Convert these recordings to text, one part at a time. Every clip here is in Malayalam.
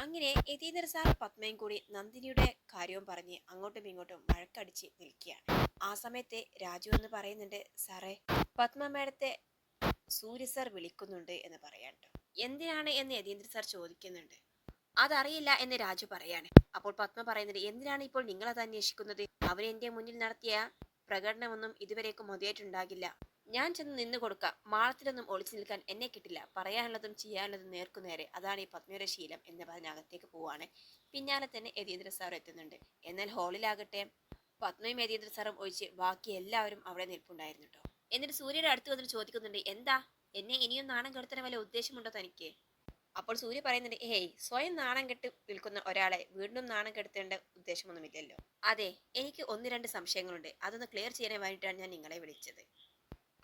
അങ്ങനെ യതീന്ദ്ര സാർ പത്മയും കൂടി നന്ദിനിയുടെ കാര്യവും പറഞ്ഞ് അങ്ങോട്ടും ഇങ്ങോട്ടും വഴക്കടിച്ച് നിൽക്കുകയാണ്. ആ സമയത്തെ രാജു എന്ന് പറയുന്നുണ്ട് സാറേ പത്മ മേഡത്തെ സൂര്യ സാർ വിളിക്കുന്നുണ്ട് എന്ന് പറയാൻ എന്തിനാണ് എന്ന് യതീന്ദ്ര സാർ ചോദിക്കുന്നുണ്ട്. അതറിയില്ല എന്ന് രാജു പറയാണ്. അപ്പോൾ പത്മ പറയുന്നുണ്ട് എന്തിനാണ് ഇപ്പോൾ നിങ്ങൾ അത് അന്വേഷിക്കുന്നത്? അവരെ എന്റെ മുന്നിൽ നടത്തിയ പ്രകടനമൊന്നും ഇതുവരേക്കും മതിയായിട്ടുണ്ടാകില്ല. ഞാൻ ചെന്ന് നിന്ന് കൊടുക്കാം. മാളത്തിലൊന്നും ഒളിച്ചു നിൽക്കാൻ എന്നെ കിട്ടില്ല. പറയാനുള്ളതും ചെയ്യാനുള്ളതും നേർക്കുനേരെ അതാണ് ഈ പത്മിയുടെ ശീലം എന്ന് പറഞ്ഞകത്തേക്ക് പോവാണ്. പിന്നാലെ തന്നെ യതീന്ദ്ര സാർ എത്തുന്നുണ്ട്. എന്നാൽ ഹാളിലാകട്ടെ പത്മയും യതീന്ദ്ര സാറും ഒഴിച്ച് ബാക്കി എല്ലാവരും അവിടെ നിൽപ്പുണ്ടായിരുന്നു കേട്ടോ എന്നിട്ട് സൂര്യയുടെ അടുത്ത് വന്നിട്ട് ചോദിക്കുന്നുണ്ട് എന്താ? എന്നെ ഇനിയും നാണം കെടുത്തന വല്ല ഉദ്ദേശമുണ്ടോ തനിക്ക്? അപ്പോൾ സൂര്യ പറയുന്നുണ്ട് ഏയ് സ്വയം നാണം കെട്ട് നിൽക്കുന്ന ഒരാളെ വീണ്ടും നാണം കെടുത്തേണ്ട ഉദ്ദേശമൊന്നുമില്ലല്ലോ. അതെ എനിക്ക് ഒന്ന് രണ്ട് സംശയങ്ങളുണ്ട്. അതൊന്ന് ക്ലിയർ ചെയ്യാൻ വേണ്ടിയിട്ടാണ് ഞാൻ നിങ്ങളെ വിളിച്ചത്.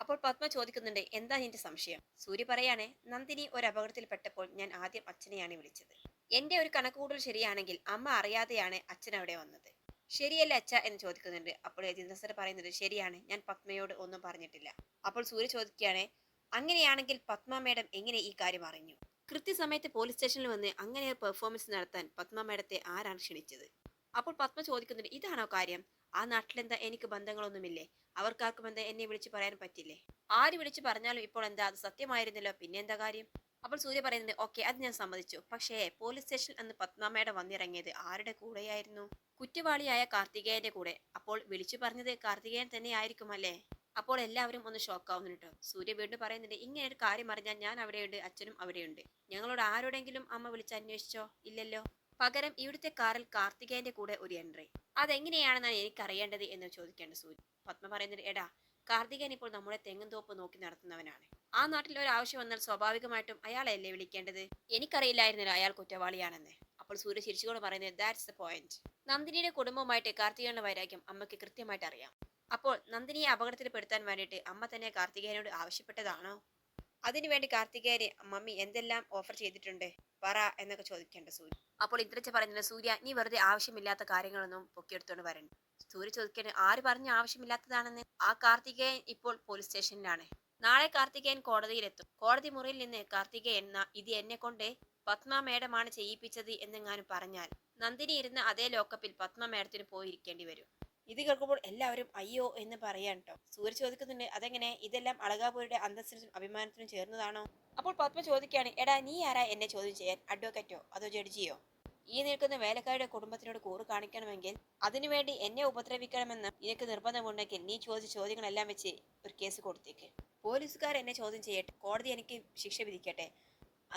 അപ്പോൾ പത്മ ചോദിക്കുന്നുണ്ട് എന്താ നിന്റെ സംശയം? സൂര്യ പറയാണേ നന്ദിനി ഒരു അപകടത്തിൽപ്പെട്ടപ്പോൾ ഞാൻ ആദ്യം അച്ഛനെയാണ് വിളിച്ചത്. എന്റെ ഒരു കണക്കുകൂടൽ ശരിയാണെങ്കിൽ അമ്മ അറിയാതെയാണ് അച്ഛൻ അവിടെ വന്നത്. ശരിയല്ല അച്ഛ? എന്ന് ചോദിക്കുന്നുണ്ട്. അപ്പോൾ യതീന്ദ്ര സർ പറയുന്നത് ശരിയാണ് ഞാൻ പത്മയോട് ഒന്നും പറഞ്ഞിട്ടില്ല. അപ്പോൾ സൂര്യ ചോദിക്കുകയാണ് അങ്ങനെയാണെങ്കിൽ പത്മ മേഡം എങ്ങനെ ഈ കാര്യം അറിഞ്ഞു? കൃത്യസമയത്ത് പോലീസ് സ്റ്റേഷനിൽ വന്ന് അങ്ങനെ ഒരു പെർഫോമൻസ് നടത്താൻ പത്മ മേഡത്തെ ആരാണ് ക്ഷണിച്ചത്? അപ്പോൾ പത്മ ചോദിക്കുന്നുണ്ട് ഇതാണോ കാര്യം? ആ നാട്ടിലെന്താ എനിക്ക് ബന്ധങ്ങളൊന്നുമില്ലേ? അവർക്കാർക്കും എന്താ എന്നെ വിളിച്ച് പറയാൻ പറ്റില്ലേ? ആര് വിളിച്ച് പറഞ്ഞാലും ഇപ്പോൾ എന്താ അത് സത്യമായിരുന്നല്ലോ? പിന്നെ എന്താ കാര്യം? അപ്പോൾ സൂര്യ പറയുന്നത് ഓക്കെ അത് ഞാൻ സമ്മതിച്ചു. പക്ഷേ പോലീസ് സ്റ്റേഷനിൽ അന്ന് പത്മാമയുടെ വന്നിറങ്ങിയത് ആരുടെ കൂടെയായിരുന്നു? കുറ്റവാളിയായ കാർത്തികേയന്റെ കൂടെ. അപ്പോൾ വിളിച്ചു പറഞ്ഞത് കാർത്തികേയൻ തന്നെ ആയിരിക്കും അല്ലേ? അപ്പോൾ എല്ലാവരും ഒന്ന് ഷോക്കാവുന്നു കേട്ടോ. സൂര്യ വീണ്ടും പറയുന്നുണ്ട് ഇങ്ങനെ ഒരു കാര്യം അറിഞ്ഞാൽ ഞാൻ അവിടെയുണ്ട് അച്ഛനും അവിടെയുണ്ട്. ഞങ്ങളോട് ആരോടെങ്കിലും അമ്മ വിളിച്ച് അന്വേഷിച്ചോ? ഇല്ലല്ലോ? പകരം ഇവിടുത്തെ കാറിൽ കാർത്തികേയന്റെ കൂടെ ഒരു എൻട്രി. അതെങ്ങനെയാണെന്നാണ് എനിക്കറിയേണ്ടത് എന്ന് ചോദിക്കേണ്ട സൂര്യ പത്മ പറയുന്നത് എടാ കാർത്തികൻ ഇപ്പോൾ നമ്മുടെ തെങ്ങും തോപ്പ് നോക്കി നടത്തുന്നവനാണ്. ആ നാട്ടിൽ ഒരു ആവശ്യം വന്നാൽ സ്വാഭാവികമായിട്ടും അയാളെയല്ലേ വിളിക്കേണ്ടത്? എനിക്കറിയില്ലായിരുന്നല്ലോ അയാൾ കുറ്റവാളിയാണെന്ന്. അപ്പോൾ സൂര്യ ചിരിച്ചുകൊണ്ട് പറയുന്നത് ദാറ്റ്സ് ദ പോയിന്റ് നന്ദിനിയുടെ കുടുംബവുമായിട്ട് കാർത്തികയുടെ വൈരാഗ്യം അമ്മയ്ക്ക് കൃത്യമായിട്ട് അറിയാം. അപ്പോൾ നന്ദിനിയെ അപകടത്തിൽപ്പെടുത്താൻ വേണ്ടിയിട്ട് അമ്മ തന്നെ കാർത്തികേയനോട് ആവശ്യപ്പെട്ടതാണോ? അതിനുവേണ്ടി കാർത്തികേയന് മമ്മി എന്തെല്ലാം ഓഫർ ചെയ്തിട്ടുണ്ട്? പറ എന്നൊക്കെ ചോദിക്കേണ്ട സൂര്യ. അപ്പോൾ ഇന്ദ്രച്ച പറയുന്നത് സൂര്യ നീ വെറുതെ ആവശ്യമില്ലാത്ത കാര്യങ്ങളൊന്നും പൊക്കിയെടുത്തോണ്ട് വരണ്ട. സൂര്യ ചോദിക്കേണ്ട ആര് പറഞ്ഞ ആവശ്യമില്ലാത്തതാണെന്ന്? ആ കാർത്തികേയൻ ഇപ്പോൾ പോലീസ് സ്റ്റേഷനിലാണ്. നാളെ കാർത്തികേയൻ കോടതിയിലെത്തും. കോടതി മുറിയിൽ നിന്ന് കാർത്തികേയൻ "ന- ഇത് എന്നെ കൊണ്ട് പത്മ മേഡമാണ് ചെയ്യിപ്പിച്ചത് എന്നെങ്ങാനും പറഞ്ഞാൽ നന്ദിനി ഇരുന്ന അതേ ലോക്കപ്പിൽ പത്മ മേഡത്തിന് പോയിരിക്കേണ്ടി വരും. ഇത് കേൾക്കുമ്പോൾ എല്ലാവരും അയ്യോ എന്ന് പറയാൻ കേട്ടോ സൂര്യ ചോദിക്കുന്നുണ്ട് അതെങ്ങനെ? ഇതെല്ലാം അളകാപൂരിയുടെ അന്തസ്സിനും അഭിമാനത്തിനും ചേർന്നതാണോ? അപ്പോൾ പത്മ ചോദിക്കുകയാണ് എടാ നീ ആരാ എന്നെ ചോദ്യം ചെയ്യാൻ? അഡ്വക്കറ്റോ അതോ ജഡ്ജിയോ? ഈ നിൽക്കുന്ന വേലക്കാരുടെ കുടുംബത്തിനോട് കൂറ് കാണിക്കണമെങ്കിൽ അതിനുവേണ്ടി എന്നെ ഉപദ്രവിക്കണമെന്ന് നിനക്ക് നിർബന്ധമുണ്ടെങ്കിൽ നീ ചോദിച്ച ചോദ്യങ്ങളെല്ലാം വെച്ച് ഒരു കേസ് കൊടുത്തേക്ക്. പോലീസുകാർ എന്നെ ചോദ്യം ചെയ്യട്ടെ കോടതി എനിക്ക് ശിക്ഷ വിധിക്കട്ടെ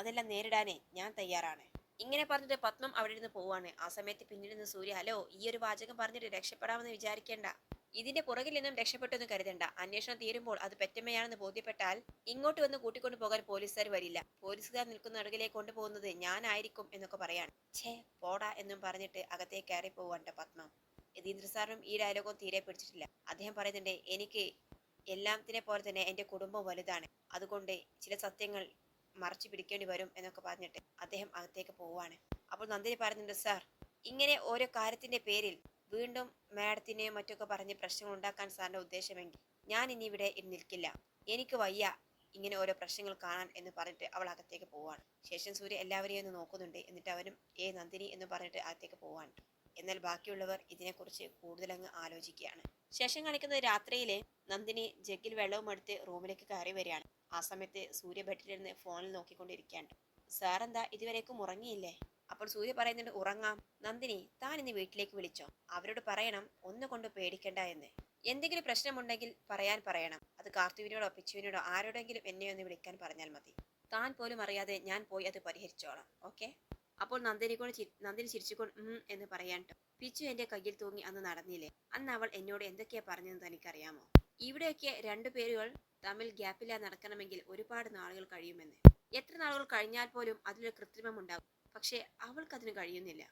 അതെല്ലാം നേരിടാനേ ഞാൻ തയ്യാറാണ്. ഇങ്ങനെ പറഞ്ഞിട്ട് പത്മം അവിടെ നിന്ന് പോവാണ്. ആ സമയത്ത് പിന്നിൽ നിന്ന് സൂര്യ ഹലോ ഈ ഒരു വാചകം പറഞ്ഞിട്ട് രക്ഷപ്പെടാമെന്ന് വിചാരിക്കേണ്ട. ഇതിന്റെ പുറകിൽ നിന്നും രക്ഷപ്പെട്ടെന്ന് കരുതണ്ട. അന്വേഷണം തീരുമ്പോൾ അത് പെറ്റമ്മയാണെന്ന് ബോധ്യപ്പെട്ടാൽ ഇങ്ങോട്ട് വന്ന് കൂട്ടിക്കൊണ്ടു പോകാൻ പോലീസുകാർ വരില്ല. പോലീസുകാർ നിൽക്കുന്ന അടുകിലേക്ക് കൊണ്ടുപോകുന്നത് ഞാനായിരിക്കും എന്നൊക്കെ പറയാൻ ഛേ പോടാ എന്നും പറഞ്ഞിട്ട് അകത്തേക്ക് കയറി പോവാണ്ട പത്മം. യതീന്ദ്ര സാറും ഈ ഡയലോഗും തീരെ പിടിച്ചിട്ടില്ല. അദ്ദേഹം പറയുന്നുണ്ട് എനിക്ക് എല്ലാത്തിനെ പോലെ തന്നെ എന്റെ കുടുംബം വലുതാണ്. അതുകൊണ്ട് ചില സത്യങ്ങൾ മറച്ചു പിടിക്കേണ്ടി വരും എന്നൊക്കെ പറഞ്ഞിട്ട് അദ്ദേഹം അകത്തേക്ക് പോവാണ്. അപ്പോൾ നന്ദിനി പറയുന്നുണ്ട് സാർ ഇങ്ങനെ ഓരോ കാര്യത്തിന്റെ പേരിൽ വീണ്ടും മാഡത്തിനെ മറ്റൊക്കെ പറഞ്ഞ് പ്രശ്നങ്ങൾ ഉണ്ടാക്കാൻ സാറിന്റെ ഉദ്ദേശമെങ്കിൽ ഞാൻ ഇനി ഇവിടെ നിൽക്കില്ല. എനിക്ക് വയ്യ ഇങ്ങനെ ഓരോ പ്രശ്നങ്ങൾ കാണാൻ എന്ന് പറഞ്ഞിട്ട് അവൾ അകത്തേക്ക് പോവാണ്. ശേഷം സൂര്യ എല്ലാവരെയും ഒന്ന് നോക്കുന്നുണ്ട്. എന്നിട്ട് അവനും ഏ നന്ദിനി എന്ന് പറഞ്ഞിട്ട് അകത്തേക്ക് പോവാണ്. എന്നാൽ ബാക്കിയുള്ളവർ ഇതിനെക്കുറിച്ച് കൂടുതലങ്ങ് ആലോചിക്കുകയാണ്. ശേഷം കാണിക്കുന്നത് രാത്രിയിലെ നന്ദിനി ജഗ്ഗിൽ വെള്ളവും എടുത്ത് റൂമിലേക്ക് കയറി വരികയാണ്. ആ സമയത്ത് സൂര്യ ബെഡിലിരുന്ന് ഫോണിൽ നോക്കിക്കൊണ്ടിരിക്കുകയാണ്. സാറെന്താ ഇതുവരേക്കും ഉറങ്ങിയില്ലേ? അപ്പോൾ സൂര്യ പറയുന്നുണ്ട് ഉറങ്ങാം. നന്ദിനി താൻ ഇന്ന് വീട്ടിലേക്ക് വിളിച്ചോ. അവരോട് പറയണം ഒന്നുകൊണ്ട് പേടിക്കണ്ട എന്ന്. എന്തെങ്കിലും പ്രശ്നമുണ്ടെങ്കിൽ പറയാൻ പറയണം. അത് കാർത്തുവിനോടോ പിച്ചുവിനോടോ ആരോടെങ്കിലും എന്നെ ഒന്ന് വിളിക്കാൻ പറഞ്ഞാൽ മതി. താൻ പോലും അറിയാതെ ഞാൻ പോയി അത് പരിഹരിച്ചോളാം. ഓക്കെ? അപ്പോൾ നന്ദിനി കൊണ്ട് നന്ദിനി ചിരിച്ചുകൊണ്ട് എന്ന് പറയാൻ. പിച്ചു എന്റെ കയ്യിൽ തൂങ്ങി അന്ന് നടന്നില്ലേ? അന്ന് അവൾ എന്നോട് എന്തൊക്കെയാ പറഞ്ഞതെന്ന് തനിക്കറിയാമോ? ഇവിടെയൊക്കെ രണ്ടു പേരുകൾ തമ്മിൽ ഗ്യാപ്പില്ലാതെ നടക്കണമെങ്കിൽ ഒരുപാട് നാളുകൾ കഴിയുമെന്ന്. എത്ര നാളുകൾ കഴിഞ്ഞാൽ പോലും അതിലൊരു കൃത്രിമം ഉണ്ടാകും പക്ഷേ അവൾക്ക് അതിന് കഴിയുന്നില്ല.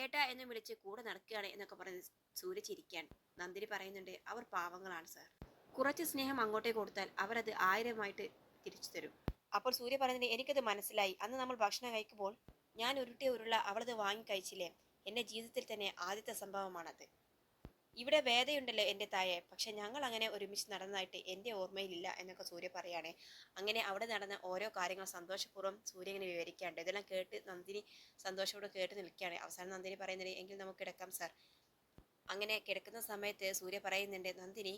ഏട്ടാ എന്ന് വിളിച്ച് കൂടെ നടക്കുകയാണ് എന്നൊക്കെ പറഞ്ഞ് സൂര്യ ചിരിക്കാൻ നന്ദിനി പറയുന്നുണ്ട് അവർ പാവങ്ങളാണ് സാർ. കുറച്ച് സ്നേഹം അങ്ങോട്ടേ കൊടുത്താൽ അവരത് ആയിരമായിട്ട് തിരിച്ചു തരും. അപ്പോൾ സൂര്യ പറയുന്നത് എനിക്കത് മനസ്സിലായി. അന്ന് നമ്മൾ ഭക്ഷണം കഴിക്കുമ്പോൾ ഞാൻ ഉരുട്ടിയ ഉരുള അവളത് വാങ്ങി കഴിച്ചില്ലേ? എന്റെ ജീവിതത്തിൽ തന്നെ ആദ്യത്തെ സംഭവമാണത്. ഇവിടെ വേദയുണ്ടല്ലോ എന്റെ തായെ. പക്ഷെ ഞങ്ങൾ അങ്ങനെ ഒരുമിച്ച് നടന്നതായിട്ട് എന്റെ ഓർമ്മയിലില്ല എന്നൊക്കെ സൂര്യ പറയുകയാണെ അങ്ങനെ അവിടെ നടന്ന ഓരോ കാര്യങ്ങൾ സന്തോഷപൂർവം സൂര്യ ഇങ്ങനെ വിവരിക്കാണ്ട്. ഇതെല്ലാം കേട്ട് നന്ദിനി സന്തോഷത്തോടെ കേട്ട് നിൽക്കുകയാണ്. അവസാനം നന്ദിനി പറയുന്നത് എങ്കിൽ നമുക്ക് കിടക്കാം സാർ. അങ്ങനെ കിടക്കുന്ന സമയത്ത് സൂര്യ പറയുന്നുണ്ട് നന്ദിനി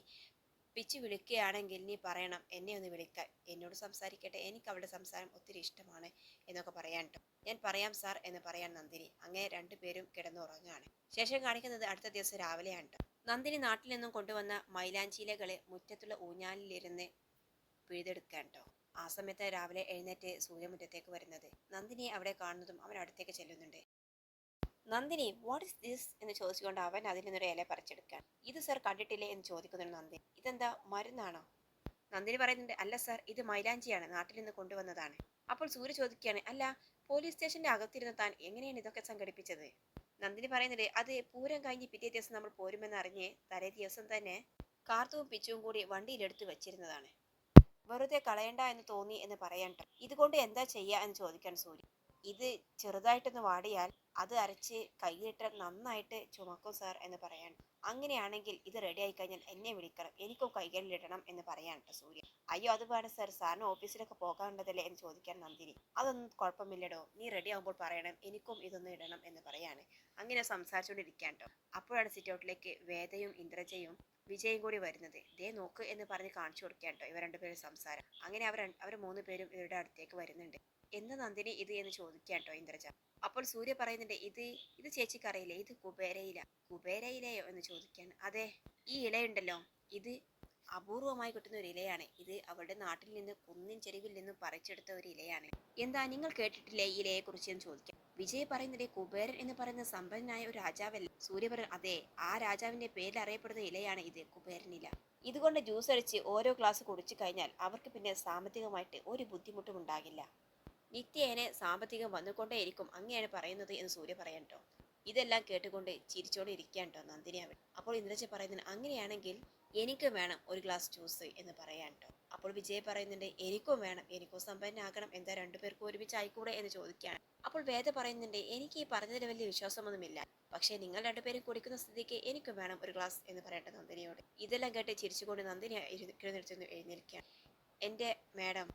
പിച്ചു വിളിക്കുകയാണെങ്കിൽ നീ പറയണം എന്നെ ഒന്ന് വിളിക്കാൻ. എന്നോട് സംസാരിക്കട്ടെ. എനിക്ക് അവളുടെ സംസാരം ഒത്തിരി ഇഷ്ടമാണ് എന്നൊക്കെ പറയാൻ ഞാൻ പറയാം സാർ എന്ന് പറയാൻ നന്ദിനി. അങ്ങനെ രണ്ടുപേരും കിടന്നുറങ്ങുകയാണ് ശേഷം കാണിക്കുന്നത് അടുത്ത ദിവസം രാവിലെയാണ് നന്ദിനി നാട്ടിൽ നിന്നും കൊണ്ടുവന്ന മൈലാഞ്ചിയിലകളെ മുറ്റത്തുള്ള ഊഞ്ഞാലിലിരുന്ന് പിഴുതെടുക്കാൻ കേട്ടോ ആ സമയത്ത് രാവിലെ എഴുന്നേറ്റ് സൂര്യമുറ്റത്തേക്ക് വരുന്നത്. നന്ദിനി അവിടെ കാണുന്നതും അവൻ അടുത്തേക്ക് ചെല്ലുന്നുണ്ട്. നന്ദിനി വാട്ട് ഇസ് ദിസ് എന്ന് ചോദിച്ചുകൊണ്ട് അവൻ അതിൽ നിന്നൊരു ഇല പറിച്ചെടുക്കാൻ. ഇത് സർ കണ്ടിട്ടില്ലേ? എന്ന് ചോദിക്കുന്നുണ്ട് നന്ദിനി ഇതെന്താ മരുന്നാണോ? നന്ദിനി പറയുന്നുണ്ട് അല്ല സർ ഇത് മൈലാഞ്ചിയാണ് നാട്ടിൽ നിന്ന് കൊണ്ടുവന്നതാണ്. അപ്പോൾ സൂര്യ ചോദിക്കുകയാണ് അല്ല പോലീസ് സ്റ്റേഷന്റെ അകത്തിരുന്ന് താൻ എങ്ങനെയാണ് ഇതൊക്കെ സംഘടിപ്പിച്ചത്? നന്ദിനി പറയുന്നില്ലേ അത് പൂരം കഴിഞ്ഞ് പിറ്റേ ദിവസം നമ്മൾ പോരുമെന്ന് അറിഞ്ഞ് തലേ ദിവസം തന്നെ കാർത്തുവും പിച്ചുവും കൂടി വണ്ടിയിലെടുത്ത് വെച്ചിരുന്നതാണ് വെറുതെ കളയണ്ട എന്ന് തോന്നി എന്ന് പറയാൻ ട്ടോ. ഇതുകൊണ്ട് എന്താ ചെയ്യാ എന്ന് ചോദിക്കാൻ സൂര്യ ഇത് ചെറുതായിട്ടൊന്ന് വാടിയാൽ അത് അരച്ച് കയ്യിട്ട് നന്നായിട്ട് ചുമക്കും സാർ എന്ന് പറയാൻ. അങ്ങനെയാണെങ്കിൽ ഇത് റെഡി ആയി കഴിഞ്ഞാൽ എന്നെ വിളിക്കണം. എനിക്കും കൈകളിലിടണം എന്ന് പറയാൻ കേട്ടോ സൂര്യ. അയ്യോ അത് വേണം സാർ സാറിന് ഓഫീസിലൊക്കെ പോകാനുള്ളതല്ലേ എന്ന് ചോദിക്കാൻ നന്ദിനി. അതൊന്നും കുഴപ്പമില്ലടോ. നീ റെഡി ആകുമ്പോൾ പറയണം. എനിക്കും ഇതൊന്ന് ഇടണം എന്ന് പറയാണ്. അങ്ങനെ സംസാരിച്ചുകൊണ്ടിരിക്കാൻ കേട്ടോ അപ്പോഴാണ് സിറ്റ് ഔട്ടിലേക്ക് വേദയും ഇന്ദ്രജയും വിജയും കൂടി വരുന്നത്. ദേ നോക്ക് എന്ന് പറഞ്ഞ് കാണിച്ചു കൊടുക്കാൻ കേട്ടോ ഇവർ രണ്ടുപേരും സംസാരം. അങ്ങനെ അവർ അവർ മൂന്ന് പേരും ഇവരുടെ അടുത്തേക്ക് വരുന്നുണ്ട്. എന്താ നന്ദിനി ഇത് എന്ന് ചോദിക്കാം ട്ടോ ഇന്ദ്രജ? അപ്പോൾ സൂര്യ പറയുന്നുണ്ട് ഇത് ഇത് ചേച്ചിക്ക് അറിയില്ലേ ഇത് കുബേരയില കുബേരയിലയോ? എന്ന് ചോദിക്കാൻ അതെ ഈ ഇലയുണ്ടല്ലോ. ഇത് അപൂർവമായി കിട്ടുന്ന ഒരു ഇലയാണ്. ഇത് അവളുടെ നാട്ടിൽ നിന്ന് കുന്നിൻ ചെരുവിൽ നിന്നും പറിച്ചെടുത്ത ഒരു ഇലയാണ്. എന്താ നിങ്ങൾ കേട്ടിട്ടില്ലേ ഈ ഇലയെ കുറിച്ച് എന്ന് ചോദിക്കാം വിജയ് പറയുന്നത് കുബേരൻ എന്ന് പറയുന്ന സമ്പന്നനായ ഒരു രാജാവല്ല. സൂര്യ പറയുന്നത് അതെ ആ രാജാവിന്റെ പേരിൽ അറിയപ്പെടുന്ന ഇലയാണ് ഇത് കുബേരൻ ഇല. ഇതുകൊണ്ട് ജ്യൂസ് അടിച്ച് ഓരോ ഗ്ലാസ് കുടിച്ചു കഴിഞ്ഞാൽ അവർക്ക് പിന്നെ സാമ്പത്തികമായിട്ട് ഒരു ബുദ്ധിമുട്ടും ഉണ്ടാകില്ല. നിത്യേനെ സാമ്പത്തികം വന്നുകൊണ്ടേയിരിക്കും അങ്ങനെയാണ് പറയുന്നത് എന്ന് സൂര്യ പറയാൻ ട്ടോ. ഇതെല്ലാം കേട്ടുകൊണ്ട് ചിരിച്ചോടെ ഇരിക്കാൻ ട്ടോ നന്ദിനി അവൻ. അപ്പോൾ ഇന്ദ്രജ പറയുന്നത് അങ്ങനെയാണെങ്കിൽ എനിക്ക് വേണം ഒരു ഗ്ലാസ് ജ്യൂസ് എന്ന് പറയാൻ ട്ടോ. അപ്പോൾ വിജയ് പറയുന്നുണ്ട് എനിക്കും വേണം എനിക്കും സമ്പന്നനാകണം എന്താ രണ്ടുപേർക്കും ഒരുമിച്ച് ആയിക്കൂടെ എന്ന് ചോദിക്കുകയാണ് അപ്പോൾ വേദ പറയുന്നുണ്ട് എനിക്ക് ഈ പറഞ്ഞതിൽ വലിയ വിശ്വാസമൊന്നുമില്ല. പക്ഷേ നിങ്ങൾ രണ്ടുപേരും കുടിക്കുന്ന സ്ഥിതിക്ക് എനിക്കും വേണം ഒരു ഗ്ലാസ് എന്ന് പറയട്ടെ നന്ദിനിയോട്. ഇതെല്ലാം കേട്ട് ചിരിച്ചുകൊണ്ട് നന്ദിനി എഴുന്നേറ്റ് എഴുന്നേൽക്കുകയാണ്. എന്റെ മാഡം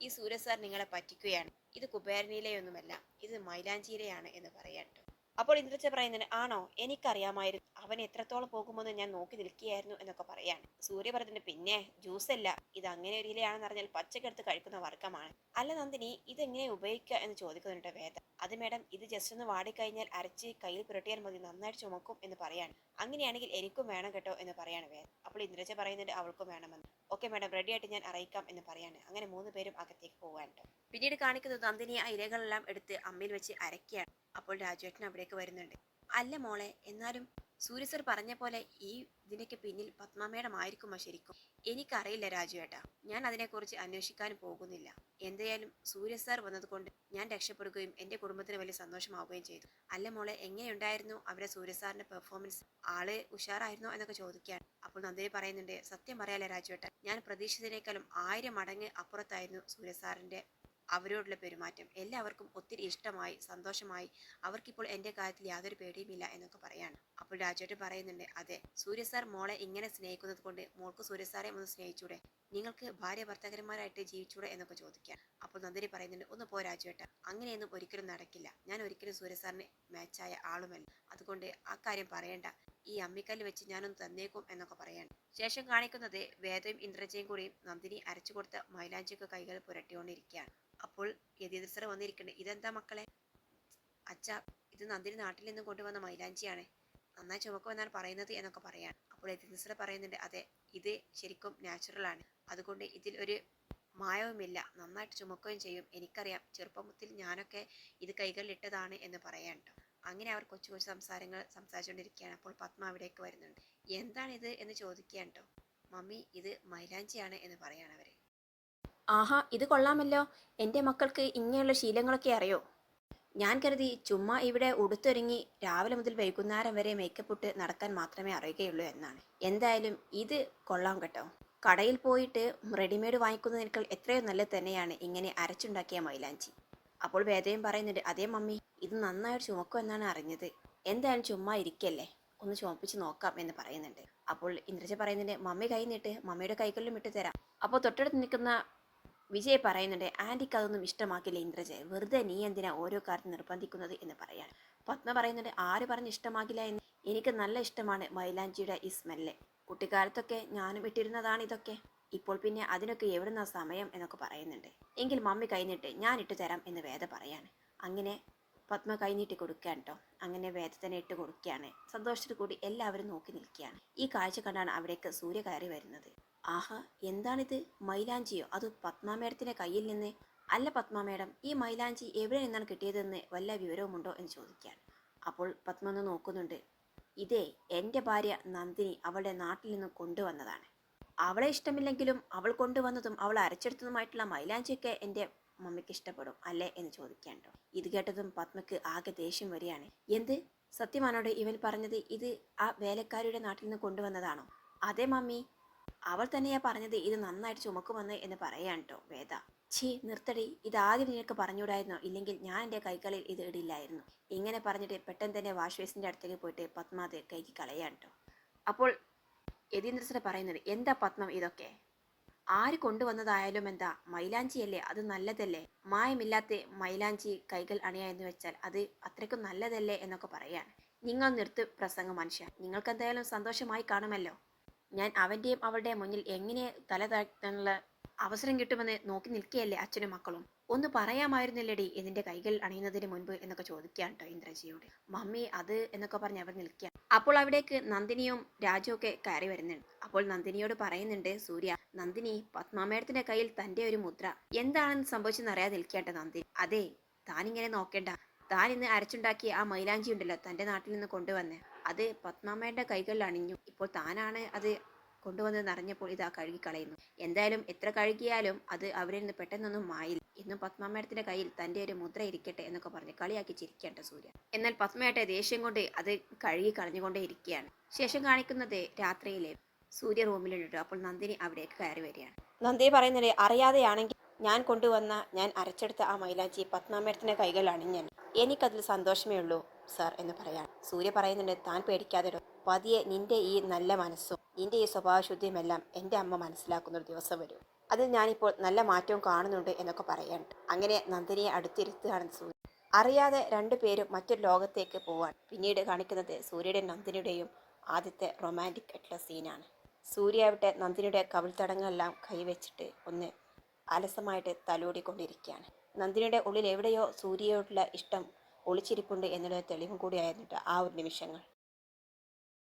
ഈ സൂര്യ സാർ നിങ്ങളെ പറ്റിക്കുകയാണ്. ഇത് കുബേരനിലെയൊന്നുമല്ല ഇത് മൈലാഞ്ചിയിലെയാണ് എന്ന് പറയട്ടോ അപ്പോൾ ഇന്ദ്രച്ച പറയുന്നത് ആണോ? എനിക്കറിയാമായിരുന്നു. അവൻ എത്രത്തോളം പോകുമെന്ന് ഞാൻ നോക്കി നിൽക്കുകയായിരുന്നു എന്നൊക്കെ പറയാണ്. സൂര്യ പറഞ്ഞിട്ട് പിന്നെ ജ്യൂസ് അല്ല ഇത് അങ്ങനെ ഒരു ഇലയാണെന്ന് അറിഞ്ഞാൽ പച്ചക്കെടുത്ത് കഴിക്കുന്ന വർഗമാണ്. അല്ല നന്ദിനി ഇതെങ്ങനെ ഉപയോഗിക്കുക എന്ന് ചോദിക്കുന്നുണ്ട് വേദ. അത് മേഡം ഇത് ജസ്റ്റ് ഒന്ന് വാടിക്കഴിഞ്ഞാൽ അരച്ച് കയ്യിൽ പുരട്ടിയാൽ മതി നന്നായിട്ട് ചുമക്കും എന്ന് പറയാണ്. അങ്ങനെയാണെങ്കിൽ എനിക്കും വേണം കേട്ടോ എന്ന് പറയാണ് വേദ. അപ്പോൾ ഇന്ദ്രജ പറയുന്നുണ്ട് അവൾക്കും വേണമെന്ന്. ഓക്കെ മാഡം റെഡി ആയിട്ട് ഞാൻ അറിയിക്കാം എന്ന് പറയാണ്. അങ്ങനെ മൂന്ന് പേരും അകത്തേക്ക് പോകാനുണ്ട് പിന്നീട് കാണിക്കുന്നത് നന്ദിനി ആ ഇലകളെല്ലാം എടുത്ത് അമ്മയിൽ വെച്ച് അരയ്ക്കുകയാണ്. അപ്പോൾ രാജുവേട്ടൻ അവിടേക്ക് വരുന്നുണ്ട്. അല്ല മോളെ എന്നാലും സൂര്യ സർ പറഞ്ഞ പോലെ ഈ ഇതിനൊക്കെ പിന്നിൽ പത്മാമേഡം ആയിരിക്കുമോ ശരിക്കും? എനിക്കറിയില്ല രാജുവേട്ടാ. ഞാൻ അതിനെക്കുറിച്ച് അന്വേഷിക്കാൻ പോകുന്നില്ല. എന്തായാലും സൂര്യ സാർ വന്നതുകൊണ്ട് ഞാൻ രക്ഷപ്പെടുകയും എന്റെ കുടുംബത്തിന് വലിയ സന്തോഷമാവുകയും ചെയ്തു. അല്ല മോളെ എങ്ങനെയുണ്ടായിരുന്നു അവരെ സൂര്യ സാറിന്റെ പെർഫോമൻസ് ആൾ ഉഷാറായിരുന്നോ? എന്നൊക്കെ ചോദിക്കാൻ അപ്പോൾ നന്ദിനി പറയുന്നുണ്ട് സത്യം പറയാലേ രാജുവേട്ടൻ ഞാൻ പ്രതീക്ഷിച്ചതിനേക്കാളും ആയിരം മടങ്ങ് അപ്പുറത്തായിരുന്നു സൂര്യ സാറിന്റെ അവരോടുള്ള പെരുമാറ്റം. എല്ലാവർക്കും ഒത്തിരി ഇഷ്ടമായി സന്തോഷമായി. അവർക്കിപ്പോൾ എന്റെ കാര്യത്തിൽ യാതൊരു പേടിയുമില്ല എന്നൊക്കെ പറയാണ്. അപ്പോൾ രാജുവേട്ടൻ പറയുന്നുണ്ട് അതെ സൂര്യ സാർ മോളെ ഇങ്ങനെ സ്നേഹിക്കുന്നത് കൊണ്ട് മോൾക്ക് സൂര്യ സാറെ ഒന്ന് സ്നേഹിച്ചൂടെ നിങ്ങൾക്ക് ഭാര്യ ഭർത്താക്കന്മാരായിട്ട് ജീവിച്ചൂടെ എന്നൊക്കെ ചോദിക്കാം അപ്പോൾ നന്ദിനി പറയുന്നുണ്ട് ഒന്ന് പോ രാജുവേട്ട അങ്ങനെയൊന്നും ഒരിക്കലും നടക്കില്ല. ഞാൻ ഒരിക്കലും സൂര്യ സാറിന് മാച്ചായ ആളുമല്ല. അതുകൊണ്ട് ആ കാര്യം പറയണ്ട. ഈ അമ്മിക്കല്ല് വെച്ച് ഞാനൊന്ന് തന്നേക്കും എന്നൊക്കെ പറയാണ്. ശേഷം കാണിക്കുന്നത് വേദയും ഇന്ദ്രജയും കൂടി നന്ദിനി അരച്ചു കൊടുത്ത മൈലാഞ്ചിക്ക് കൈകൾ പുരട്ടിക്കൊണ്ടിരിക്കുകയാണ്. അപ്പോൾ യതീന്ദ്ര സർ വന്നിരിക്കുന്നുണ്ട്. ഇതെന്താ മക്കളെ? അച്ഛ ഇത് നന്ദിനി നാട്ടിൽ നിന്നും കൊണ്ടുവന്ന മൈലാഞ്ചിയാണ്. നന്നായി ചുമക്കുമെന്നാണ് പറയുന്നത് എന്നൊക്കെ പറയാൻ അപ്പോൾ യതീന്ദ്ര പറയുന്നുണ്ട് അതെ ഇത് ശരിക്കും നാച്ചുറൽ ആണ്. അതുകൊണ്ട് ഇതിൽ ഒരു മായവുമില്ല. നന്നായിട്ട് ചുമക്കുകയും ചെയ്യും. എനിക്കറിയാം ചെറുപ്പത്തിൽ ഞാനൊക്കെ ഇത് കൈകളിലിട്ടതാണ് എന്ന് പറയാൻ അങ്ങനെ അവർ കൊച്ചു കൊച്ചു സംസാരങ്ങൾ സംസാരിച്ചുകൊണ്ടിരിക്കുകയാണ്. അപ്പോൾ പത്മ അവിടേക്ക് വരുന്നുണ്ട്. എന്താണിത്? എന്ന് ചോദിക്കുകയാണ് കേട്ടോ. മമ്മി ഇത് മൈലാഞ്ചിയാണ് എന്ന് പറയാണ് അവർ. ആഹാ ഇത് കൊള്ളാമല്ലോ. എന്റെ മക്കൾക്ക് ഇങ്ങനെയുള്ള ശീലങ്ങളൊക്കെ അറിയോ? ഞാൻ കരുതി ചുമ്മാ ഇവിടെ ഉടുത്തൊരുങ്ങി രാവിലെ മുതൽ വൈകുന്നേരം വരെ മേക്കപ്പ് ഇട്ട് നടക്കാൻ മാത്രമേ അറിയുകയുള്ളൂ എന്നാണ്. എന്തായാലും ഇത് കൊള്ളാം കേട്ടോ. കടയിൽ പോയിട്ട് റെഡിമെയ്ഡ് വാങ്ങിക്കുന്നതിനേക്കാൾ എത്രയോ നല്ലത് തന്നെയാണ് ഇങ്ങനെ അരച്ചുണ്ടാക്കിയ മൈലാഞ്ചി. അപ്പോൾ വേദയും പറയുന്നുണ്ട് അതേ മമ്മി ഇത് നന്നായിട്ട് ചുമക്കും എന്നാണ് അറിഞ്ഞത്. എന്തായാലും ചുമ്മാ ഇരിക്കല്ലേ? ഒന്ന് ചുമപ്പിച്ച് നോക്കാം എന്ന് പറയുന്നുണ്ട്. അപ്പോൾ ഇന്ദ്രജ പറയുന്നുണ്ട് മമ്മി കൈ നീട്ട് മമ്മിയുടെ കൈകളിലും ഇട്ട് തരാം. അപ്പോൾ തൊട്ടടുത്ത് നിൽക്കുന്ന വിജയ് പറയുന്നുണ്ട് ആന്റിക്ക് അതൊന്നും ഇഷ്ടമാക്കില്ല ഇന്ദ്രജ. വെറുതെ നീ എന്തിനാ ഓരോ കാര്യം നിർബന്ധിക്കുന്നത്? എന്ന് പറയാണ്. പത്മ പറയുന്നുണ്ട് ആര് പറഞ്ഞ് ഇഷ്ടമാക്കില്ല എന്ന്? എനിക്ക് നല്ല ഇഷ്ടമാണ് മൈലാഞ്ചിയുടെ ഈ സ്മെല്ല്. കുട്ടിക്കാലത്തൊക്കെ ഞാനും ഇട്ടിരുന്നതാണ് ഇതൊക്കെ ഇപ്പോൾ പിന്നെ അതിനൊക്കെ എവിടുന്ന സമയം എന്നൊക്കെ പറയുന്നുണ്ട്. എങ്കിൽ മമ്മി കൈനീട്ട് ഞാൻ ഇട്ട് തരാം എന്ന് വേദ പറയാണ്. അങ്ങനെ പത്മ കൈനീട്ടി കൊടുക്കുകയാണ് കേട്ടോ അങ്ങനെ വേദത്തിനെ ഇട്ട് കൊടുക്കുകയാണ് സന്തോഷത്തിൽ കൂടി എല്ലാവരും നോക്കി നിൽക്കുകയാണ്. ഈ കാഴ്ച കണ്ടാണ് അവിടേക്ക് സൂര്യ കയറി വരുന്നത്. ആഹാ എന്താണിത്? മൈലാഞ്ചിയോ? അത് പത്മ മേഡത്തിന്റെ കയ്യിൽ നിന്ന്? അല്ല പത്മ മേഡം ഈ മൈലാഞ്ചി എവിടെ നിന്നാണ് കിട്ടിയതെന്ന് വല്ല വിവരവുമുണ്ടോ എന്ന് ചോദിക്കുകയാണ്. അപ്പോൾ പത്മ ഒന്ന് നോക്കുന്നുണ്ട്. ഇതേ എന്റെ ഭാര്യ നന്ദിനി അവളുടെ നാട്ടിൽ നിന്ന് കൊണ്ടുവന്നതാണ്. അവളെ ഇഷ്ടമില്ലെങ്കിലും അവൾ കൊണ്ടുവന്നതും അവൾ അരച്ചെടുത്തതുമായിട്ടുള്ള മൈലാഞ്ചിയൊക്കെ എന്റെ മമ്മിക്ക് ഇഷ്ടപ്പെടും അല്ലേ എന്ന് ചോദിക്കാണ്ടോ ഇത് കേട്ടതും പത്മക്ക് ആകെ ദേഷ്യം വരികയാണ്. എന്ത്? സത്യമാനോട് ഇവൻ പറഞ്ഞത് ഇത് ആ വേലക്കാരിയുടെ നാട്ടിൽ നിന്ന് കൊണ്ടുവന്നതാണോ? അതെ മമ്മി. അവൾ തന്നെയാ പറഞ്ഞത് ഇത് നന്നായിട്ട് ചുമക്കുമെന്ന് എന്ന് പറയാൻ കേട്ടോ വേദ? ഛീ നിർത്തടി. ഇത് ആദ്യം നിനക്ക് പറഞ്ഞുകൂടായിരുന്നോ? ഇല്ലെങ്കിൽ ഞാൻ എന്റെ കൈകളിൽ ഇത് ഇടില്ലായിരുന്നു. ഇങ്ങനെ പറഞ്ഞിട്ട് പെട്ടെന്ന് തന്നെ വാഷ് ബേസിന്റെ അടുത്തേക്ക് പോയിട്ട് പത്മാത് കൈക്ക് കളയാൻ കേട്ടോ അപ്പോൾ യതീന്ദ്രസന പറയുന്നത് എന്താ പത്മം ഇതൊക്കെ? ആര് കൊണ്ടുവന്നതായാലും എന്താ? മൈലാഞ്ചിയല്ലേ? അത് നല്ലതല്ലേ? മായമില്ലാത്ത മൈലാഞ്ചി കൈകൾ അണിയ എന്ന് വെച്ചാൽ അത് അത്രയ്ക്കും നല്ലതല്ലേ? എന്നൊക്കെ പറയാൻ നിങ്ങൾ നിർത്തു പ്രസംഗം മനുഷ്യ. നിങ്ങൾക്ക് എന്തായാലും സന്തോഷമായി കാണുമല്ലോ. ഞാൻ അവന്റെയും അവളുടെ മുന്നിൽ എങ്ങനെ തല താഴ്ത്താനുള്ള അവസരം കിട്ടുമെന്ന് നോക്കി നിൽക്കുകയല്ലേ അച്ഛനും മക്കളും? ഒന്ന് പറയാമായിരുന്നില്ലടി ഇതിന്റെ കൈകൾ അണിയുന്നതിന് മുൻപ് എന്നൊക്കെ ചോദിക്കുകയാണ് കേട്ടോ ഇന്ദ്രജിയോട്. മമ്മി അത് എന്നൊക്കെ പറഞ്ഞ് അവർ നിൽക്കുക അപ്പോൾ അവിടേക്ക് നന്ദിനിയും രാജുവൊക്കെ കയറി വരുന്നുണ്ട്. അപ്പോൾ നന്ദിനിയോട് പറയുന്നുണ്ട് സൂര്യ നന്ദിനി പത്മാമേടത്തിന്റെ കയ്യിൽ തന്റെ ഒരു മുദ്ര. എന്താണെന്ന് സംഭവിച്ചെന്ന് അറിയാതെ നിൽക്കട്ടെ നന്ദിനി. അതെ താനിങ്ങനെ നോക്കേണ്ട. താൻ ഇന്ന് അരച്ചുണ്ടാക്കിയ ആ മൈലാഞ്ചി ഉണ്ടല്ലോ തന്റെ നാട്ടിൽ നിന്ന് കൊണ്ടുവന്ന്. അത് പത്മാമ്മയുടെ കൈകളിൽ അണിഞ്ഞു. ഇപ്പോൾ താനാണ് അത് കൊണ്ടുവന്ന് അറിഞ്ഞപ്പോൾ ഇതാ കഴുകി കളയുന്നു എന്തായാലും എത്ര കഴുകിയാലും അത് അവരിൽ നിന്ന് പെട്ടെന്നൊന്നും മായില്ല. ഇന്നും പത്മാമേടത്തിന്റെ കയ്യിൽ തന്റെ ഒരു മുദ്ര ഇരിക്കട്ടെ എന്നൊക്കെ പറഞ്ഞ് കളിയാക്കി ചിരിക്കേണ്ട സൂര്യ. എന്നാൽ പത്മയുടെ ദേഷ്യം കൊണ്ട് അത് കഴുകി കളഞ്ഞുകൊണ്ടേ ഇരിക്കുകയാണ്. ശേഷം കാണിക്കുന്നത് രാത്രിയിലെ സൂര്യ റൂമിലുണ്ട് അപ്പോൾ നന്ദിനി അവിടേക്ക് കയറി വരികയാണ്. നന്ദിനി പറയുന്നത് അറിയാതെയാണെങ്കിൽ ഞാൻ കൊണ്ടുവന്ന ഞാൻ അരച്ചെടുത്ത ആ മൈലാഞ്ചി പത്മാമേടത്തിന്റെ കൈകൾ അണിഞ്ഞൻ എനിക്കതിൽ സന്തോഷമേ ഉള്ളൂ സാർ എന്ന് പറയാൻ സൂര്യ പറയുന്നുണ്ട് താൻ പേടിക്കാതെ പതിയെ നിന്റെ ഈ നല്ല മനസ്സും നിന്റെ ഈ സ്വഭാവശുദ്ധിയുമെല്ലാം എന്റെ അമ്മ മനസ്സിലാക്കുന്ന ഒരു ദിവസം വരും. അതിൽ ഞാനിപ്പോൾ നല്ല മാറ്റവും കാണുന്നുണ്ട് എന്നൊക്കെ പറയാണ്ട് അങ്ങനെ നന്ദിനിയെ അടുത്തിരുത്തുകയാണ് സൂര്യ. അറിയാതെ രണ്ടു പേരും മറ്റൊരു ലോകത്തേക്ക് പോവാൻ പിന്നീട് കാണിക്കുന്നത് സൂര്യയുടെയും നന്ദിനിയുടെയും ആദ്യത്തെ റൊമാന്റിക് ആയിട്ടുള്ള സീനാണ് സൂര്യ ആവട്ടെ നന്ദിനിയുടെ കവിൾത്തടങ്ങളെല്ലാം കൈവച്ചിട്ട് ഒന്ന് അലസമായിട്ട് തലോടിക്കൊണ്ടിരിക്കുകയാണ്. നന്ദിനിയുടെ ഉള്ളിൽ എവിടെയോ സൂര്യയോടുള്ള ഇഷ്ടം ഒളിച്ചിരിപ്പുണ്ട് എന്നുള്ള തെളിവും കൂടിയായിരുന്നു ആ ഒരു നിമിഷങ്ങൾ.